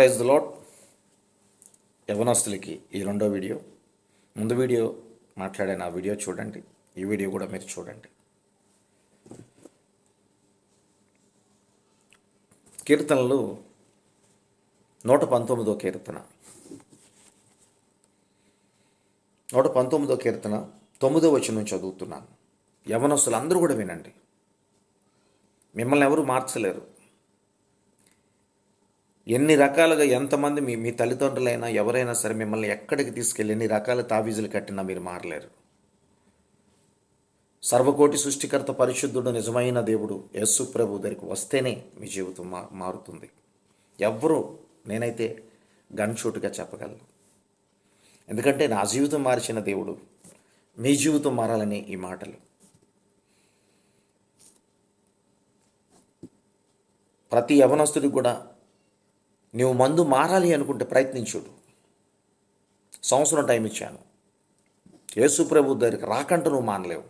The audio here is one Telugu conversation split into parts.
ప్రైజ్ ద లాట్ యవనస్తులకి ఈ రెండో వీడియో. ముందు వీడియో మాట్లాడే నా వీడియో చూడండి. ఈ వీడియో కూడా మీరు చూడండి. కీర్తనలు నూట పంతొమ్మిదో కీర్తన. నూట పంతొమ్మిదో కీర్తన తొమ్మిదో వచనం చదువుతున్నాను. యవనస్తులు అందరూ కూడా వినండి. మిమ్మల్ని ఎవరు మార్చలేరు. ఎన్ని రకాలుగా ఎంతమంది మీ మీ తల్లిదండ్రులైనా ఎవరైనా సరే మిమ్మల్ని ఎక్కడికి తీసుకెళ్ళి ఎన్ని రకాల తావీజులు కట్టినా మీరు మారలేరు. సర్వకోటి సృష్టికర్త పరిశుద్ధుడు నిజమైన దేవుడు యేసు ప్రభు దగ్గరికి వస్తేనే మీ జీవితం మా మారుతుంది. ఎవరు నేనైతే గన్ చెప్పగలను. ఎందుకంటే నా జీవితం మార్చిన దేవుడు మీ జీవితం మారాలని ఈ మాటలు. ప్రతి యవనస్తుడికి కూడా నువ్వు మందు మారాలి అనుకుంటే ప్రయత్నించుడు. సంవత్సరం టైం ఇచ్చాను. యేసుప్రభు దగ్గరికి రాకంటూ నువ్వు మానలేవు.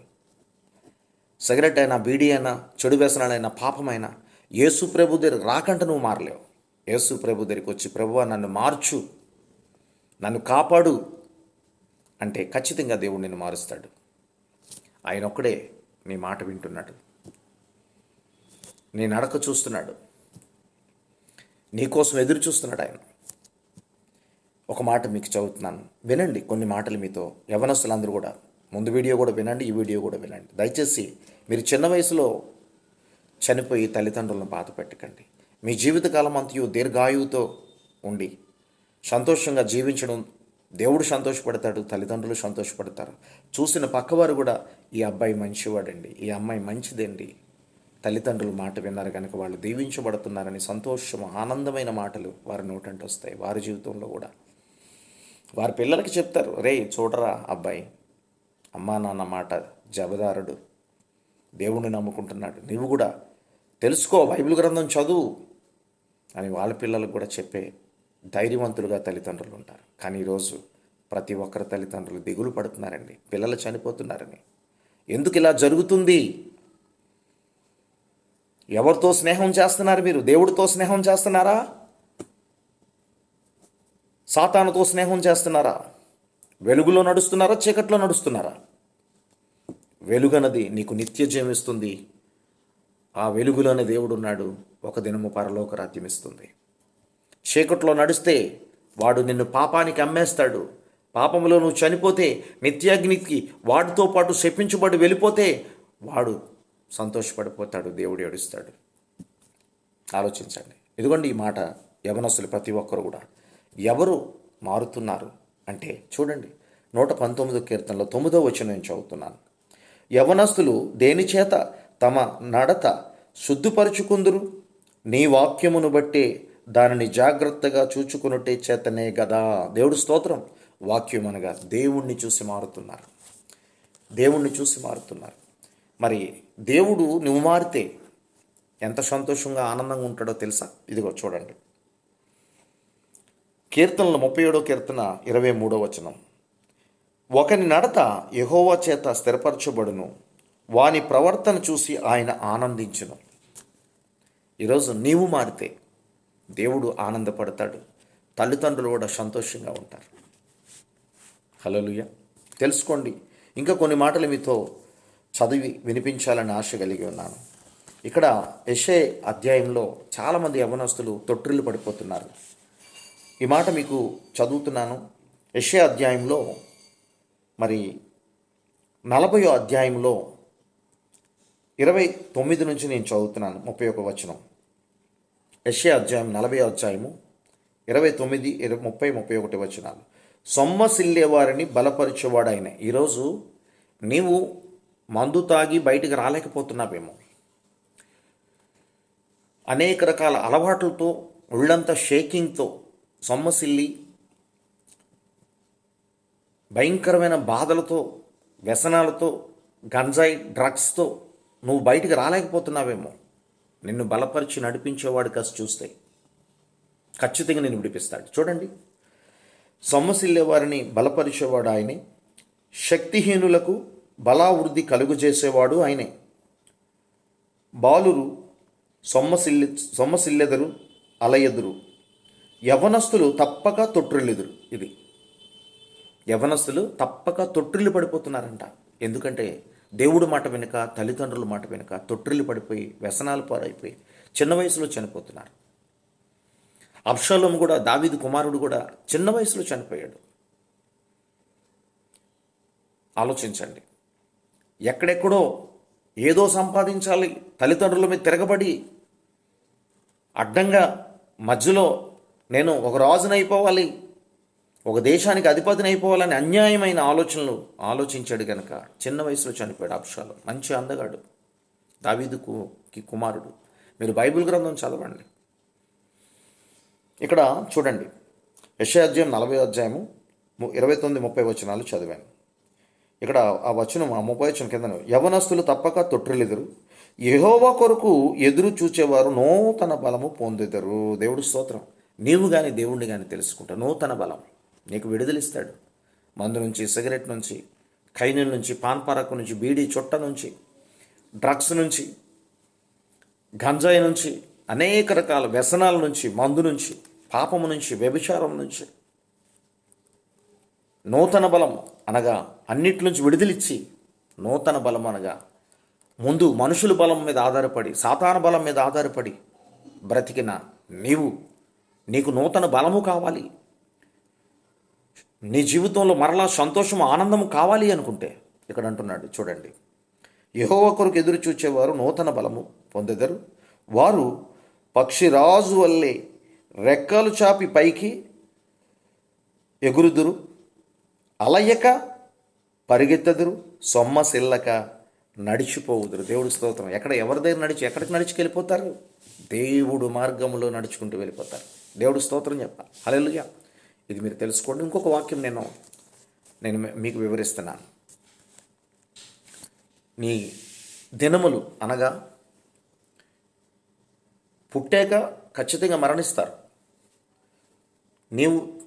సిగరెట్ అయినా బీడీ అయినా చెడు వ్యసనాలైనా పాపమైనా యేసుప్రభు దగ్గరికి రాకంటూ నువ్వు మారలేవు. యేసుప్రభు దగ్గరికి వచ్చి ప్రభువా నన్ను మార్చు. నన్ను కాపాడు. అంటే ఖచ్చితంగా దేవుడు నిన్ను మారుస్తాడు. ఆయన ఒక్కడే నీ మాట వింటున్నాడు. నీ నడక చూస్తున్నాడు. నీకోసం ఎదురు చూస్తున్నాడు ఆయన. ఒక మాట మీకు చదువుతున్నాను. వినండి కొన్ని మాటలు మీతో. యవనస్తులందరూ కూడా. ముందు వీడియో కూడా వినండి ఈ వీడియో కూడా వినండి. దయచేసి మీరు చిన్న వయసులో చనిపోయి తల్లిదండ్రులను బాధ పెట్టకండి. మీ జీవితకాలం అంతయు దీర్ఘాయువుతో ఉండి సంతోషంగా జీవించడం. దేవుడు సంతోషపడతాడు తల్లిదండ్రులు సంతోషపడతారు. చూసిన పక్కవారు కూడా ఈ అబ్బాయి మంచివాడండి ఈ అమ్మాయి మంచిదండి తల్లిదండ్రుల మాట విన్నారు కనుక వాళ్ళు దీవించబడుతున్నారని సంతోషం ఆనందమైన మాటలు వారి నోటంటే వస్తాయి వారి జీవితంలో కూడా. వారి పిల్లలకి చెప్తారు రే చూడరా అబ్బాయి అమ్మా నాన్న మాట జబదారుడు. దేవుణ్ణి నమ్ముకుంటున్నాడు. నీవు కూడా తెలుసుకో బైబిల్ గ్రంథం చదువు అని వాళ్ళ పిల్లలకు కూడా చెప్పే ధైర్యవంతులుగా తల్లిదండ్రులు ఉంటారు. కానీ ఈరోజు ప్రతి ఒక్కరి తల్లిదండ్రులు దిగులు పడుతున్నారండి. పిల్లలు చనిపోతున్నారని. ఎందుకు ఇలా జరుగుతుంది? ఎవరితో స్నేహం చేస్తున్నారు మీరు? దేవుడితో స్నేహం చేస్తున్నారా? సాతానుతో స్నేహం చేస్తున్నారా? వెలుగులో నడుస్తున్నారా? చీకట్లో నడుస్తున్నారా? వెలుగనది నీకు నిత్య జీవిస్తుంది ఆ వెలుగులోనే దేవుడు ఉన్నాడు ఒక దినము పరలోక రాజ్యం ఇస్తుంది చీకట్లో నడిస్తే వాడు నిన్ను పాపానికి అమ్మేస్తాడు. పాపములో నువ్వు చనిపోతే నిత్యాగ్నికి వాడితో పాటు శపించబడి వెళ్ళిపోతే వాడు సంతోషపడిపోతాడు దేవుడు ఏడుస్తాడు. ఆలోచించండి. ఇదిగోండి ఈ మాట యవనస్తులు ప్రతి ఒక్కరు కూడా. ఎవరు మారుతున్నారు అంటే చూడండి నూట పంతొమ్మిదో కీర్తనలో తొమ్మిదో వచ్చిన నేను చదువుతున్నాను. యవనస్తులు దేనిచేత తమ నడత శుద్ధిపరుచుకుందురు? నీ వాక్యమును బట్టే దానిని జాగ్రత్తగా చూచుకున్నట్టే చేతనే గదా. దేవుడు స్తోత్రం. వాక్యం అనగా దేవుణ్ణి చూసి మారుతున్నారు. దేవుణ్ణి చూసి మారుతున్నారు. మరి దేవుడు నువ్వు మారితే ఎంత సంతోషంగా ఆనందంగా ఉంటాడో తెలుసా? ఇదిగో చూడండి. కీర్తనలు ముప్పై ఏడో కీర్తన ఇరవై మూడో వచనం. ఒకని నడత యహోవా చేత స్థిరపరచబడును. వాని ప్రవర్తన చూసి ఆయన ఆనందించును. ఈరోజు నీవు మారితే దేవుడు ఆనందపడతాడు. తల్లిదండ్రులు కూడా సంతోషంగా ఉంటారు. హలోలుయ తెలుసుకోండి. ఇంకా కొన్ని మాటలు మీతో చదివి వినిపించాలని ఆశ కలిగి ఉన్నాను. ఇక్కడ ఎస్ఏ అధ్యాయంలో చాలామంది యవనస్తులు తొట్టిల్లు పడిపోతున్నారు. ఈ మాట మీకు చదువుతున్నాను. యశే అధ్యాయంలో మరి నలభయో అధ్యాయంలో ఇరవై తొమ్మిది నుంచి నేను చదువుతున్నాను ముప్పై ఒక వచనం. యశే అధ్యాయం నలభై అధ్యాయము ఇరవై తొమ్మిది ఇరవై ముప్పై ముప్పై ఒకటి వచనాలు. సొమ్మసిల్లే వారిని బలపరిచేవాడైన. ఈరోజు నీవు మందు తాగి బయటికి రాలేకపోతున్నావేమో. అనేక రకాల అలవాట్లతో ఒళ్ళంతా షేకింగ్తో సొమ్మసిల్లి భయంకరమైన బాధలతో వ్యసనాలతో గంజాయి డ్రగ్స్తో నువ్వు బయటికి రాలేకపోతున్నావేమో. నిన్ను బలపరిచి నడిపించేవాడు కాసి చూస్తే. ఖచ్చితంగా నేను విడిపిస్తాడు. చూడండి. సొమ్మసిల్లే వారిని బలపరిచేవాడు ఆయనే. శక్తిహీనులకు బలావృద్ధి కలుగజేసేవాడు ఆయనే. బాలురు సొమ్మసిల్లి సొమ్మసిల్లెదరు అలయెదురు. యవనస్తులు తప్పక తొట్టిల్లుదురు ఇది. యవనస్తులు తప్పక తొట్టిల్లు పడిపోతున్నారంట. ఎందుకంటే దేవుడు మాట వెనుక తల్లిదండ్రుల మాట వెనుక తొట్టిల్లు పడిపోయి వ్యసనాలు పారైపోయి చిన్న వయసులో చనిపోతున్నారు. అప్షలం కూడా దావీదు కుమారుడు కూడా చిన్న వయసులో చనిపోయాడు. ఆలోచించండి. ఎక్కడెక్కడో ఏదో సంపాదించాలి. తల్లిదండ్రుల మీద తిరగబడి అడ్డంగా మధ్యలో నేను ఒక రాజుని అయిపోవాలి ఒక దేశానికి అధిపతిని అయిపోవాలని అన్యాయమైన ఆలోచనలు ఆలోచించాడు గనక. చిన్న వయసులో చనిపోయాడు అప్షాలు మంచి అందగాడు. దావీదుకు కి కుమారుడు. మీరు బైబిల్ గ్రంథం చదవండి. ఇక్కడ చూడండి. యశాధ్యాయం నలభై అధ్యాయము ఇరవై తొమ్మిది ముప్పై వచనాలు చదివాను. ఇక్కడ ఆ వచనం ఆ ముప్పై వచనం కింద యవనస్తులు తప్పక తొట్టిల్లిదరు. యహోవా కొరకు ఎదురు చూచేవారు నూతన బలము పొందుతారు దేవుడు స్తోత్రం. నీవు కానీ దేవుణ్ణి కానీ తెలుసుకుంటా. నూతన బలం. నీకు విడుదలిస్తాడు. మందు నుంచి సిగరెట్ నుంచి ఖైనీల నుంచి పాన్పరకు నుంచి బీడీ చుట్ట నుంచి డ్రగ్స్ నుంచి గంజాయి నుంచి అనేక రకాల వ్యసనాల నుంచి మందు నుంచి పాపము నుంచి వ్యభిచారం నుంచి నూతన బలం అనగా అన్నిటి నుంచి విడుదలిచ్చి నూతన బలం అనగా ముందు మనుషుల బలం మీద ఆధారపడి సాతాన బలం మీద ఆధారపడి బ్రతికిన నీవు. నీకు నూతన బలము కావాలి. నీ జీవితంలో మరలా సంతోషము ఆనందము కావాలి అనుకుంటే ఇక్కడ అంటున్నాడు చూడండి. యెహోవా కొరకు ఎదురు చూచేవారు నూతన బలము పొందెదరు. వారు పక్షిరాజు వల్లే రెక్కలు చాపి పైకి ఎగురుదురు. అలయ్యక పరిగెత్తదురు సొమ్మసిల్లక నడిచిపోవుదురు. దేవుడి స్తోత్రం. ఎక్కడ ఎవరి దగ్గర నడిచి ఎక్కడికి నడిచి వెళ్ళిపోతారు దేవుడు మార్గంలో నడుచుకుంటూ వెళ్ళిపోతారు. దేవుడు స్తోత్రం చెప్పాలి. హలెలుగా ఇది మీరు తెలుసుకోండి. ఇంకొక వాక్యం నేను నేను మీకు వివరిస్తున్నాను. నీ దినములు అనగా పుట్టాక ఖచ్చితంగా మరణిస్తారు. నీవు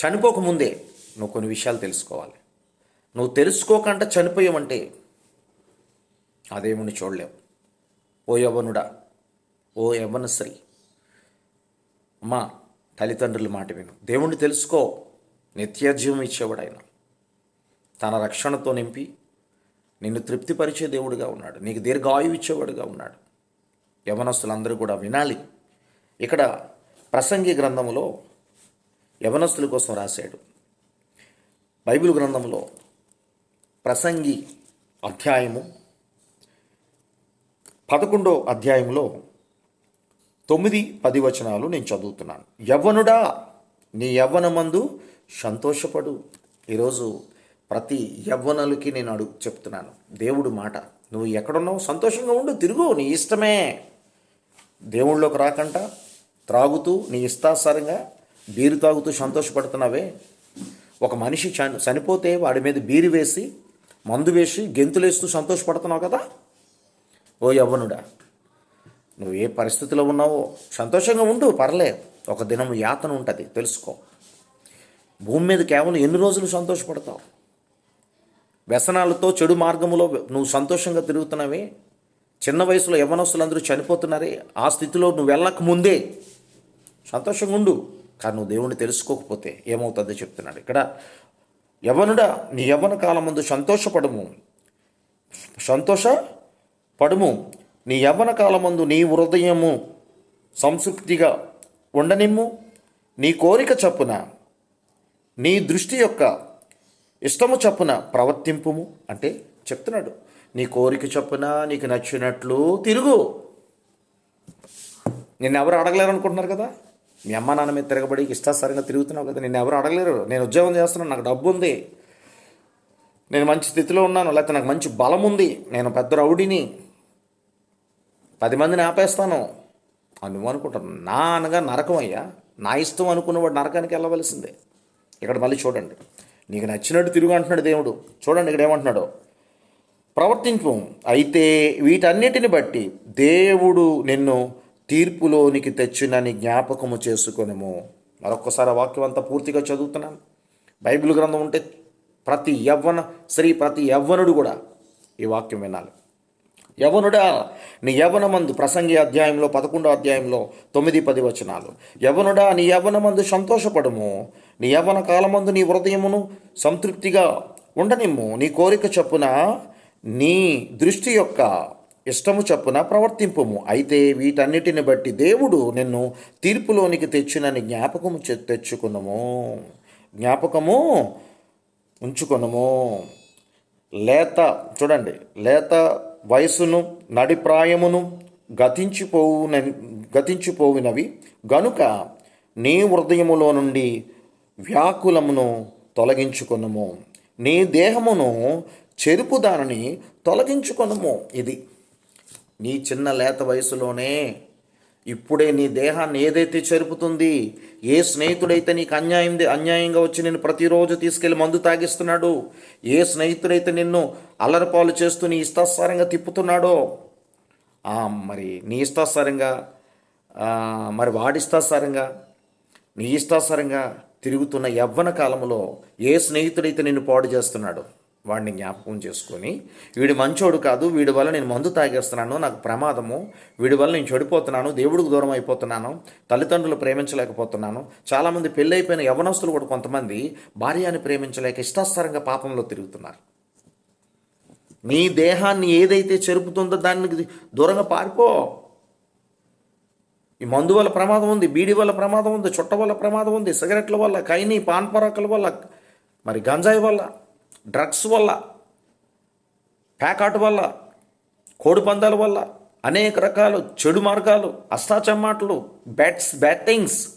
చనిపోకముందే నువ్వు కొన్ని విషయాలు తెలుసుకోవాలి. నువ్వు తెలుసుకోకుండా చనిపోయావంటే ఆ దేవుణ్ణి చూడలేవు. ఓ యవనుడా ఓ యవనశ్రీ స్త్రీ అమ్మా తల్లిదండ్రుల మాట విను. దేవుణ్ణి తెలుసుకో నిత్యజీవం ఇచ్చేవాడు ఆయన తన రక్షణతో నింపి నిన్ను తృప్తిపరిచే దేవుడుగా ఉన్నాడు. నీకు దీర్ఘాయువు ఇచ్చేవాడుగా ఉన్నాడు. యవనస్తులందరూ కూడా వినాలి. ఇక్కడ ప్రసంగి గ్రంథములో యవనస్తుల కోసం రాశాడు. బైబిల్ గ్రంథంలో ప్రసంగి అధ్యాయము పదకొండో అధ్యాయంలో తొమ్మిది పది వచనాలు నేను చదువుతున్నాను. యవ్వనుడా నీ యవ్వనమందు సంతోషపడు. ఈరోజు ప్రతి యవ్వనులకి నేను అడుగు చెప్తున్నాను. దేవుడు మాట నువ్వు ఎక్కడున్నావు సంతోషంగా ఉండు తిరుగు నీ ఇష్టమే. దేవుళ్ళలోకి రాకుండా త్రాగుతూ నీ ఇష్టాసారంగా బీరు తాగుతూ సంతోషపడుతున్నావే. ఒక మనిషి చని చనిపోతే వాడి మీద బీరు వేసి మందు వేసి గెంతులేస్తూ సంతోషపడుతున్నావు కదా? ఓ యవ్వనుడా నువ్వు ఏ పరిస్థితిలో ఉన్నావో సంతోషంగా ఉండు పర్లే. ఒక దినం యాతన ఉంటుంది తెలుసుకో. భూమి మీద కేవలం ఎన్ని రోజులు సంతోషపడతావు? వ్యసనాలతో చెడు మార్గములో నువ్వు సంతోషంగా తిరుగుతున్నావే? చిన్న వయసులో యవ్వనస్తులందరూ చనిపోతున్నారే? ఆ స్థితిలో నువ్వు వెళ్ళక ముందే సంతోషంగా ఉండు. కానీ నువ్వు దేవుణ్ణి తెలుసుకోకపోతే ఏమవుతుందో చెప్తున్నాడు. ఇక్కడ యవనుడా నీ యవన కాలం ముందు సంతోషపడము. సంతోష పడుము. నీ యవ్వన కాలమందు నీ హృదయము సంతృప్తిగా ఉండనిమ్ము. నీ కోరిక చప్పున నీ దృష్టి యొక్క ఇష్టము చప్పున ప్రవర్తింపుము. అంటే చెప్తున్నాడు నీ కోరిక చప్పున నీకు నచ్చినట్లు తిరుగు. నిన్ను ఎవరు అడగలేరు అనుకుంటున్నారు కదా? మీ అమ్మ నాన్న మీద తిరగబడి ఇష్టాసరంగా తిరుగుతున్నావు కదా నేను ఎవరు అడగలేరు. నేను ఉద్యోగం చేస్తున్నాను నాకు డబ్బు ఉంది. నేను మంచి స్థితిలో ఉన్నాను లేకపోతే నాకు మంచి బలం ఉంది. నేను పెద్ద రౌడీని. పది మందిని ఆపేస్తాను. అని నువ్వు అనుకుంటాను నా అనగా నరకం అయ్యా. నా ఇష్టం అనుకున్నవాడు నరకానికి వెళ్ళవలసిందే. ఇక్కడ మళ్ళీ చూడండి. నీకు నచ్చినట్టు తిరుగు అంటున్నాడు దేవుడు. చూడండి ఇక్కడ ఏమంటున్నాడు? ప్రవర్తింపు. అయితే వీటన్నిటిని బట్టి దేవుడు నిన్ను తీర్పులోనికి తెచ్చినని జ్ఞాపకము చేసుకొనము. మరొకసారి వాక్యం అంతా పూర్తిగా చదువుతున్నాను. బైబిల్ గ్రంథం ఉంటే ప్రతి యవ్వన స్త్రీ ప్రతి యవ్వనుడు కూడా ఈ వాక్యం వినాలి. యవనుడా నీ యవనమందు ప్రసంగి అధ్యాయంలో పదకొండో అధ్యాయంలో తొమ్మిది పది వచనాలు. యవనుడా నీ యవనమందు సంతోషపడము. నీ యవన కాలమందు నీ హృదయమును సంతృప్తిగా ఉండనిమ్ము. నీ కోరిక చొప్పున నీ దృష్టి యొక్క ఇష్టము చొప్పున ప్రవర్తింపుము. అయితే వీటన్నిటిని బట్టి దేవుడు నిన్ను తీర్పులోనికి తెచ్చినని జ్ఞాపకము తెచ్చుకునము. జ్ఞాపకము ఉంచుకొనము. లేత చూడండి లేత వయసును నడిప్రాయమును గతించిపోవున గతించిపోయినవి గనుక నీ హృదయములో నుండి వ్యాకులమును తొలగించుకొనము. నీ దేహమును చెరుపు దానిని తొలగించుకొనుము. ఇది నీ చిన్న లేత వయసులోనే ఇప్పుడే నీ దేహాన్ని ఏదైతే చెరుపుతుంది ఏ స్నేహితుడైతే నీకు అన్యాయం అన్యాయంగా వచ్చి నేను ప్రతిరోజు తీసుకెళ్ళి మందు తాగిస్తున్నాడు ఏ స్నేహితుడైతే నిన్ను అల్లరిపాలు చేస్తూ నీ ఇష్టాసారంగా తిప్పుతున్నాడో మరి నీ ఇష్టాసారంగా మరి వాడిష్టాసారంగా నీ ఇష్టాసారంగా తిరుగుతున్న యవ్వన కాలంలో ఏ స్నేహితుడైతే నిన్ను పాడు చేస్తున్నాడో వాడిని జ్ఞాపకం చేసుకొని వీడు మంచోడు కాదు వీడి వల్ల నేను మందు తాగేస్తున్నాను నాకు ప్రమాదము వీడి వల్ల నేను చెడిపోతున్నాను దేవుడికి దూరం అయిపోతున్నాను తల్లిదండ్రులు ప్రేమించలేకపోతున్నాను చాలామంది పెళ్ళైపోయిన యవనస్తులు కూడా కొంతమంది భార్యని ప్రేమించలేక ఇష్టాసారంగా పాపంలో తిరుగుతున్నారు. నీ దేహాన్ని ఏదైతే చెరుపుతుందో దానికి దూరంగా పారిపో. ఈ మందు వల్ల ప్రమాదం ఉంది బీడి వల్ల ప్రమాదం ఉంది చుట్ట వల్ల ప్రమాదం ఉంది సిగరెట్ల వల్ల కైని పాన్ పరాకుల వల్ల మరి గంజాయి వల్ల డ్రగ్స్ వల్ల ప్యాకాట్ వల్ల కోడి పందాల వల్ల అనేక రకాలు చెడు మార్గాలు అష్టాచమ్మాటలు బ్యాట్స్ బ్యాటింగ్స్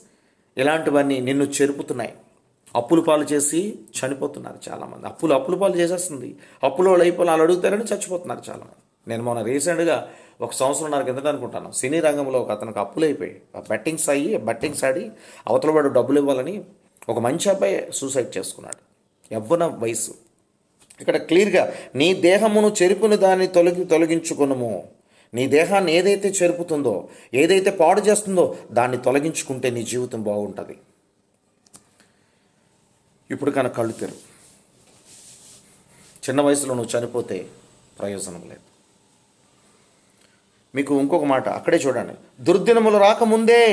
ఇలాంటివన్నీ నిన్ను చెరుపుతున్నాయి. అప్పులు పాలు చేసి చనిపోతున్నారు చాలామంది. అప్పులు అప్పులు పాలు చేసేస్తుంది. అప్పులు వాళ్ళు అయిపోయి వాళ్ళు అడుగుతారని చచ్చిపోతున్నారు చాలామంది. నేను మొన్న రీసెంట్గా ఒక సంవత్సరం నాకు కిందట అనుకుంటాను. సినీ రంగంలో ఒక అతనికి అప్పులు అయిపోయి బెట్టింగ్స్ అయ్యి బెట్టింగ్స్ ఆడి అవతల వాడు డబ్బులు ఇవ్వాలని ఒక మంచి అబ్బాయి సూసైడ్ చేసుకున్నాడు. యవ్వన వయసు. ఇక్కడ క్లియర్గా నీ దేహమును చెరుపుని దాన్ని తొలగి తొలగించుకునము. నీ దేహాన్ని ఏదైతే చెరుపుతుందో ఏదైతే పాడు చేస్తుందో దాన్ని తొలగించుకుంటే నీ జీవితం బాగుంటుంది. ఇప్పుడు కనుక కళ్ళు తెరు చిన్న వయసులో నువ్వు చనిపోతే ప్రయోజనం లేదు. మీకు ఇంకొక మాట అక్కడే చూడండి. దుర్దినములు రాకముందే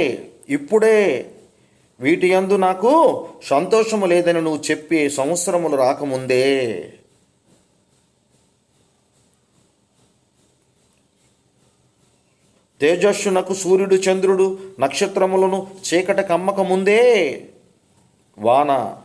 ఇప్పుడే వీటి యందు నాకు సంతోషము లేదని నువ్వు చెప్పి సంవత్సరములు రాకముందే తేజస్సునకు సూర్యుడు చంద్రుడు నక్షత్రములను చీకట కమ్మక ముందే వాన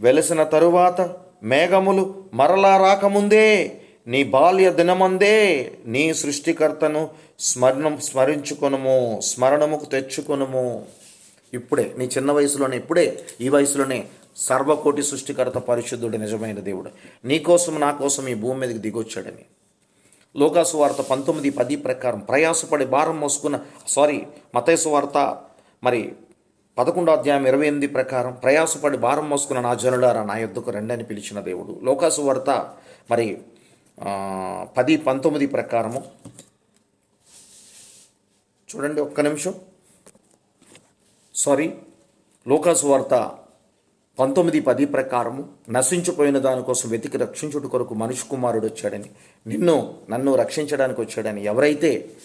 వెలసిన తరువాత మేఘములు మరలా రాకముందే. నీ బాల్య దినమందే నీ సృష్టికర్తను స్మరణం స్మరించుకొనుము స్మరణముకు తెచ్చుకొనుము. ఇప్పుడే నీ చిన్న వయసులోనే ఇప్పుడే ఈ వయసులోనే సర్వకోటి సృష్టికర్త పరిశుద్ధుడు నిజమైన దేవుడు. నీ కోసం నా కోసం ఈ భూమి మీదకి దిగొచ్చాడని లోకాసు వార్త పంతొమ్మిది పది ప్రకారం ప్రయాసపడి భారం మోసుకున్న సారీ మతేసు వార్త మరి పదకొండో అధ్యాయం ఇరవై ఎనిమిది ప్రకారం ప్రయాసపడి భారం మోసుకున్న నా జనులారా నా యుద్ధకు రెండని పిలిచిన దేవుడు. లోకాసు వార్త మరి పది పంతొమ్మిది ప్రకారము. చూడండి ఒక్క నిమిషం. సారీ లోకాసు వార్త పంతొమ్మిది పది ప్రకారము నశించిపోయిన దానికోసం వెతికి రక్షించుట కొరకు మనిషి కుమారుడు వచ్చాడని నిన్ను నన్ను రక్షించడానికి వచ్చాడని ఎవరైతే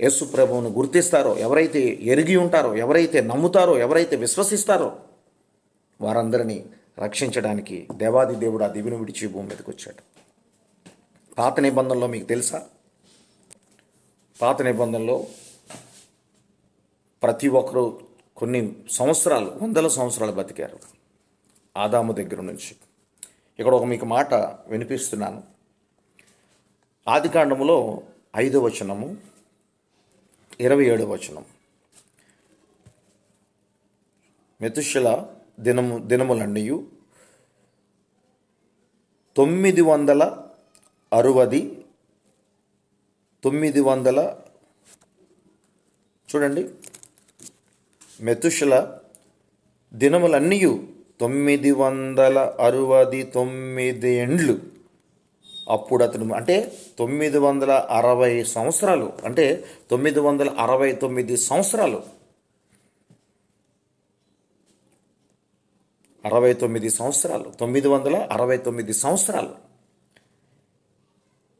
యేసు ప్రభువును గుర్తిస్తారో ఎవరైతే ఎరిగి ఉంటారో ఎవరైతే నమ్ముతారో ఎవరైతే విశ్వసిస్తారో వారందరినీ రక్షించడానికి దేవాది దేవుడు ఆ దివిని విడిచి భూమి మీదకి వచ్చాడు. పాత నిబంధనలో మీకు తెలుసా? పాత నిబంధనలో ప్రతి ఒక్కరూ కొన్ని సంవత్సరాలు వందల సంవత్సరాలు బతికారు. ఆదాము దగ్గర నుంచి. ఇక్కడ ఒక మీకు మాట వినిపిస్తున్నాను. ఆదికాండములో ఐదు వచనము ఇరవై ఏడో వచనం. మెతుషల దినము దినములన్నయు తొమ్మిది వందల అరవది తొమ్మిది వందల చూడండి మెతుషల దినములన్నీయు తొమ్మిది వందల అరవది తొమ్మిది ఎండ్లు. అప్పుడు అతను అంటే తొమ్మిది వందల అరవై సంవత్సరాలు అంటే తొమ్మిది వందల అరవై తొమ్మిది సంవత్సరాలు. అరవై తొమ్మిది సంవత్సరాలు తొమ్మిది వందల అరవై తొమ్మిది సంవత్సరాలు.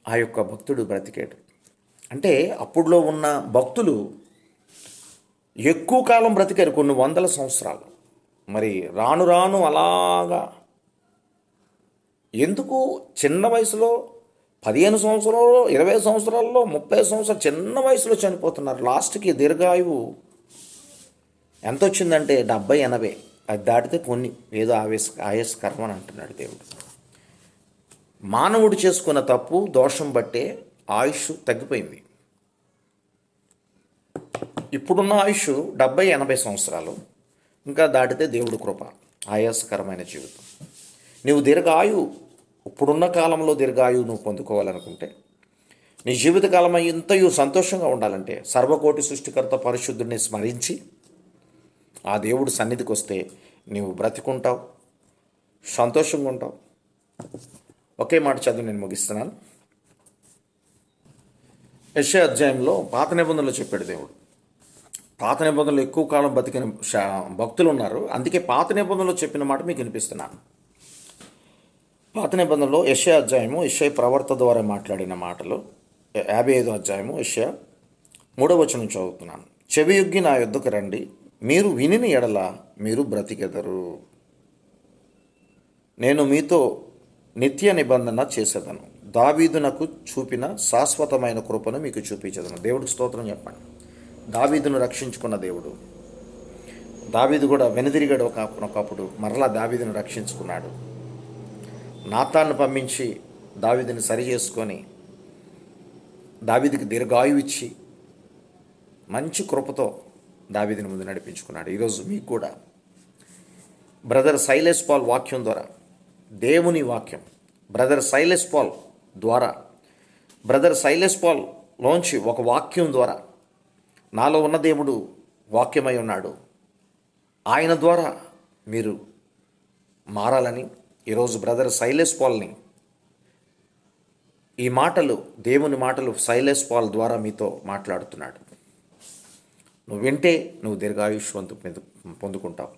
ఆ యొక్క భక్తుడు బ్రతికాడు. అంటే అప్పుడులో ఉన్న భక్తులు ఎక్కువ కాలం బ్రతికారు కొన్ని వందల సంవత్సరాలు. మరి రాను రాను అలాగా. ఎందుకు? చిన్న వయసులో పదిహేను సంవత్సరాలు ఇరవై సంవత్సరాల్లో ముప్పై సంవత్సరాలు చిన్న వయసులో చనిపోతున్నారు. లాస్ట్కి దీర్ఘాయువు ఎంత వచ్చిందంటే డెబ్బై ఎనభై. అది దాటితే కొన్ని ఏదో ఆవేశ ఆయాసకరం అని అంటున్నాడు దేవుడు. మానవుడు చేసుకున్న తప్పు దోషం బట్టే ఆయుష్ తగ్గిపోయింది. ఇప్పుడున్న ఆయుష్ డెబ్బై ఎనభై సంవత్సరాలు. ఇంకా దాటితే దేవుడు కృప ఆయాసకరమైన జీవితం. నీవు దీర్ఘాయు ఇప్పుడున్న కాలంలో దీర్ఘాయు నువ్వు పొందుకోవాలనుకుంటే నీ జీవితకాలం ఇంతయు సంతోషంగా ఉండాలంటే సర్వకోటి సృష్టికర్త పరిశుద్ధుడిని స్మరించి ఆ దేవుడు సన్నిధికి వస్తే నీవు బ్రతికుంటావు సంతోషంగా ఉంటావు. ఒకే మాట చదివి నేను ముగిస్తున్నాను. యశ అధ్యాయంలో పాత నిబంధనలు చెప్పాడు దేవుడు. పాత నిబంధనలు ఎక్కువ కాలం బతికిన భక్తులు ఉన్నారు అందుకే పాత నిబంధనలు చెప్పిన మాట మీకు వినిపిస్తున్నాను. పాత నిబంధనలో యశ అధ్యాయము యశయ ప్రవర్త ద్వారా మాట్లాడిన మాటలు యాభై ఐదో అధ్యాయము యశ మూడవ వచనం చదువుతున్నాను. చెవియొగ్గి నా యుద్ధకు రండి. మీరు వినిన ఎడల మీరు బ్రతికెదరు. నేను మీతో నిత్య నిబంధన చేసేదను. దావీదునకు చూపిన శాశ్వతమైన కృపను మీకు చూపించదను. దేవుడికి స్తోత్రం చెప్పండి. దావీదును రక్షించుకున్న దేవుడు. దావీదు కూడా వెనుదిరిగాడు ఒక ఒకప్పుడు మరలా దావీదును రక్షించుకున్నాడు. నాతాన్ని పంపించి దావీదుని సరి చేసుకొని దావీదికి దీర్ఘాయువిచ్చి మంచి కృపతో దావీదిని ముందు నడిపించుకున్నాడు. ఈరోజు మీకు కూడా బ్రదర్ సైలెస్ పాల్ వాక్యం ద్వారా దేవుని వాక్యం బ్రదర్ సైలెస్ పాల్ ద్వారా బ్రదర్ సైలెస్ పాల్ లోంచి ఒక వాక్యం ద్వారా నాలో ఉన్న దేవుడు వాక్యమై ఉన్నాడు. ఆయన ద్వారా మీరు మారాలని ఈరోజు బ్రదర్ సైలెస్ పాల్ని ఈ మాటలు దేవుని మాటలు సైలెస్ పాల్ ద్వారా మీతో మాట్లాడుతున్నాడు. నువ్వు వింటే నువ్వు దీర్ఘాయుష్వంతు పొందుకుంటావు.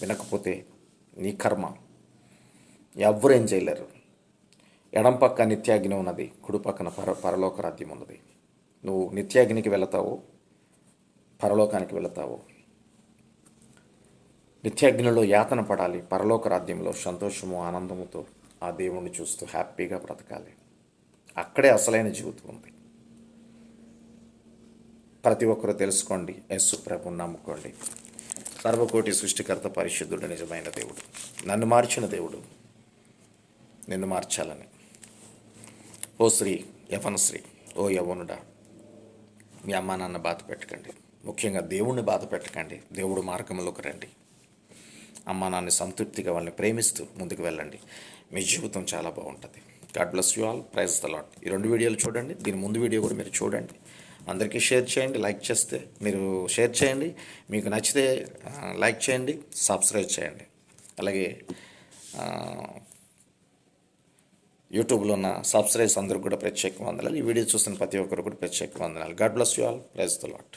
వినకపోతే నీ కర్మ ఎవ్వరు ఏం చేయలేరు. ఎడం పక్క నిత్యాగ్ని ఉన్నది కుడి పక్కన పర పరలోక రాజ్యం ఉన్నది. నువ్వు నిత్యాగ్నికి వెళతావు పరలోకానికి వెళతావు. నిత్యాగ్నిలో యాతన పడాలి. పరలోక రాజ్యంలో సంతోషము ఆనందముతో ఆ దేవుణ్ణి చూస్తూ హ్యాపీగా బ్రతకాలి. అక్కడే అసలైన జీవితం ఉంది. ప్రతి ఒక్కరూ తెలుసుకోండి. యస్సు ప్రభు నమ్ముకోండి. సర్వకోటి సృష్టికర్త పరిశుద్ధుడు నిజమైన దేవుడు. నన్ను మార్చిన దేవుడు నిన్ను మార్చాలని. ఓ శ్రీ యవన శ్రీ ఓ యవనుడా మీ అమ్మా నాన్న బాధ పెట్టకండి. ముఖ్యంగా దేవుణ్ణి బాధ పెట్టకండి. దేవుడు మార్గంలోకి రండి. అమ్మ నాన్న సంతృప్తిగా వాళ్ళని ప్రేమిస్తూ ముందుకు వెళ్ళండి. మీ జీవితం చాలా బాగుంటుంది. God bless you all praise the Lord ఈ రెండు వీడియోలు చూడండి. దీని ముందు వీడియో కూడా మీరు చూడండి. అందరికీ షేర్ చేయండి లైక్ చేస్తే మీరు షేర్ చేయండి. మీకు నచ్చితే లైక్ చేయండి సబ్స్క్రైబ్ చేయండి. అలాగే యూట్యూబ్లో ఉన్న సబ్స్క్రైబ్స్ అందరికి కూడా ప్రత్యేక వందనాలు. ఈ వీడియో చూస్తున్న ప్రతి ఒక్కరు కూడా ప్రత్యేక వందనాలు. God bless you all praise the Lord